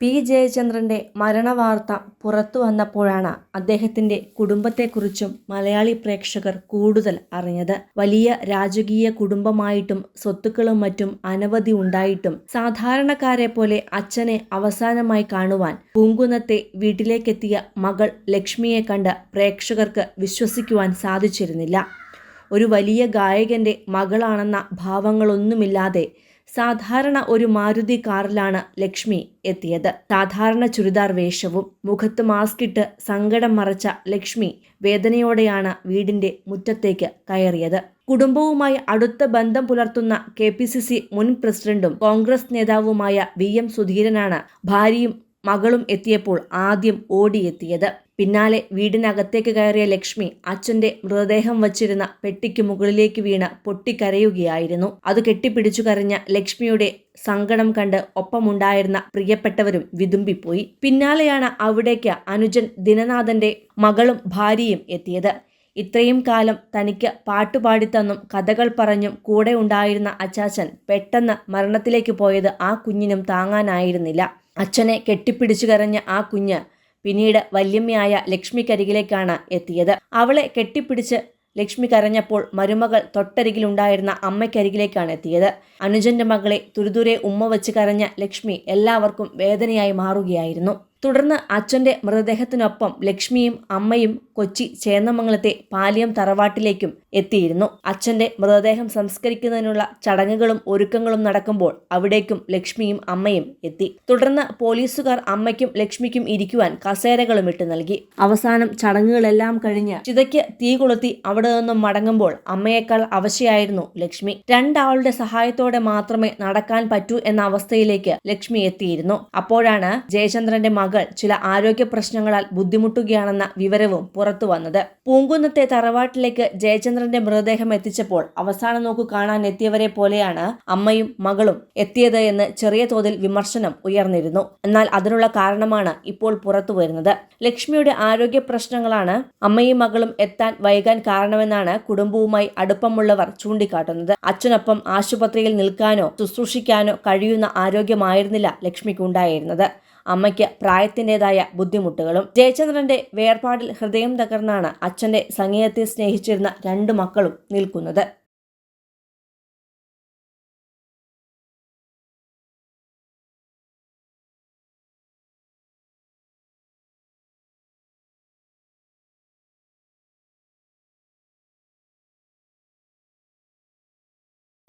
P. ജയചന്ദ്രന്റെ മരണവാർത്ത പുറത്തു വന്നപ്പോഴാണ് അദ്ദേഹത്തിന്റെ കുടുംബത്തെക്കുറിച്ചും മലയാളി പ്രേക്ഷകർ കൂടുതൽ അറിഞ്ഞത്. വലിയ രാജകീയ കുടുംബമായിട്ടും സ്വത്തുക്കളും മറ്റും അനവധി ഉണ്ടായിട്ടും സാധാരണക്കാരെ പോലെ അച്ഛനെ അവസാനമായി കാണുവാൻ പൂങ്കുന്നത്തെ വീട്ടിലേക്കെത്തിയ മകൾ ലക്ഷ്മിയെ കണ്ട് പ്രേക്ഷകർക്ക് വിശ്വസിക്കുവാൻ സാധിച്ചിരുന്നില്ല. ഒരു വലിയ ഗായകന്റെ മകളാണെന്ന ഭാവങ്ങളൊന്നുമില്ലാതെ സാധാരണ ഒരു മാരുതി കാറിലാണ് ലക്ഷ്മി എത്തിയത്. സാധാരണ ചുരിദാർ വേഷവും മുഖത്ത് മാസ്കിട്ട് സങ്കടം മറച്ച ലക്ഷ്മി വേദനയോടെയാണ് വീടിന്റെ മുറ്റത്തേക്ക് കയറിയത്. കുടുംബവുമായി അടുത്ത ബന്ധം പുലർത്തുന്ന കെ പി സി സി മുൻ പ്രസിഡന്റും കോൺഗ്രസ് നേതാവുമായ വി എം സുധീരനാണ് ഭാര്യയും മകളും എത്തിയപ്പോൾ ആദ്യം ഓടിയെത്തിയത്. പിന്നാലെ വീടിനകത്തേക്ക് കയറിയ ലക്ഷ്മി അച്ഛന്റെ മൃതദേഹം വച്ചിരുന്ന പെട്ടിക്ക് മുകളിലേക്ക് വീണ് പൊട്ടിക്കരയുകയായിരുന്നു. അത് കെട്ടിപ്പിടിച്ചു കരഞ്ഞ ലക്ഷ്മിയുടെ സങ്കടം കണ്ട് ഒപ്പമുണ്ടായിരുന്ന പ്രിയപ്പെട്ടവരും വിതുമ്പിപ്പോയി. പിന്നാലെയാണ് അവിടേക്ക് അനുജൻ ദിനനാഥന്റെ മകളും ഭാര്യയും എത്തിയത്. ഇത്രയും കാലം തനിക്ക് പാട്ടുപാടിത്തന്നും കഥകൾ പറഞ്ഞും കൂടെ ഉണ്ടായിരുന്ന അച്ചാച്ചൻ പെട്ടെന്ന് മരണത്തിലേക്ക് പോയത് ആ കുഞ്ഞിനും താങ്ങാനായിരുന്നില്ല. അച്ഛനെ കെട്ടിപ്പിടിച്ചു കരഞ്ഞ ആ കുഞ്ഞ് പിന്നീട് വല്യമ്മയായ ലക്ഷ്മിക്കരികിലേക്കാണ് എത്തിയത്. അവളെ കെട്ടിപ്പിടിച്ച് ലക്ഷ്മി കരഞ്ഞപ്പോൾ മരുമകൾ തൊട്ടരികിലുണ്ടായിരുന്ന അമ്മയ്ക്കരികിലേക്കാണ് എത്തിയത്. അനുജന്റെ മകളെ തുരുതുരെ ഉമ്മ വെച്ച് കരഞ്ഞ ലക്ഷ്മി എല്ലാവർക്കും വേദനയായി മാറുകയായിരുന്നു. തുടർന്ന് അച്ഛന്റെ മൃതദേഹത്തിനൊപ്പം ലക്ഷ്മിയും അമ്മയും കൊച്ചി ചേന്നമംഗലത്തെ പാലിയം തറവാട്ടിലേക്കും എത്തിയിരുന്നു. അച്ഛന്റെ മൃതദേഹം സംസ്കരിക്കുന്നതിനുള്ള ചടങ്ങുകളും ഒരുക്കങ്ങളും നടക്കുമ്പോൾ അവിടേക്കും ലക്ഷ്മിയും അമ്മയും എത്തി. തുടർന്ന് പോലീസുകാർ അമ്മയ്ക്കും ലക്ഷ്മിക്കും ഇരിക്കുവാൻ കസേരകളും ഇട്ട് നൽകി. അവസാനം ചടങ്ങുകളെല്ലാം കഴിഞ്ഞ് ചിതയ്ക്ക് തീ കൊളുത്തി അവിടെ നിന്നും മടങ്ങുമ്പോൾ അമ്മയേക്കാൾ അവശയായിരുന്നു ലക്ഷ്മി. രണ്ടാളുടെ സഹായത്തോടെ മാത്രമേ നടക്കാൻ പറ്റൂ എന്ന അവസ്ഥയിലേക്ക് ലക്ഷ്മി എത്തിയിരുന്നു. അപ്പോഴാണ് ജയചന്ദ്രന്റെ മകൾ ചില ആരോഗ്യ പ്രശ്നങ്ങളാൽ ബുദ്ധിമുട്ടുകയാണെന്ന വിവരവും പുറത്തു വന്നത്. പൂങ്കുന്നത്തെ തറവാട്ടിലേക്ക് ജയചന്ദ്രന്റെ മൃതദേഹം എത്തിച്ചപ്പോൾ അവസാന നോക്കു കാണാൻ എത്തിയവരെ പോലെയാണ് അമ്മയും മകളും എത്തിയത് എന്ന് ചെറിയ തോതിൽ വിമർശനം ഉയർന്നിരുന്നു. എന്നാൽ അതിനുള്ള കാരണമാണ് ഇപ്പോൾ പുറത്തു വരുന്നത്. ലക്ഷ്മിയുടെ ആരോഗ്യ പ്രശ്നങ്ങളാണ് അമ്മയും മകളും എത്താൻ വൈകാൻ കാരണമെന്നാണ് കുടുംബവുമായി അടുപ്പമുള്ളവർ ചൂണ്ടിക്കാട്ടുന്നത്. അച്ഛനൊപ്പം ആശുപത്രിയിൽ നിൽക്കാനോ ശുശ്രൂഷിക്കാനോ കഴിയുന്ന ആരോഗ്യമായിരുന്നില്ല ലക്ഷ്മിക്കുണ്ടായിരുന്നത്. അമ്മയ്ക്ക് പ്രായത്തിന്റെതായ ബുദ്ധിമുട്ടുകളും. ജയചന്ദ്രന്റെ വേർപാടിൽ ഹൃദയം തകർന്നാണ് അച്ഛന്റെ സംഗീതത്തെ സ്നേഹിച്ചിരുന്ന രണ്ടു മക്കളും നിൽക്കുന്നത്.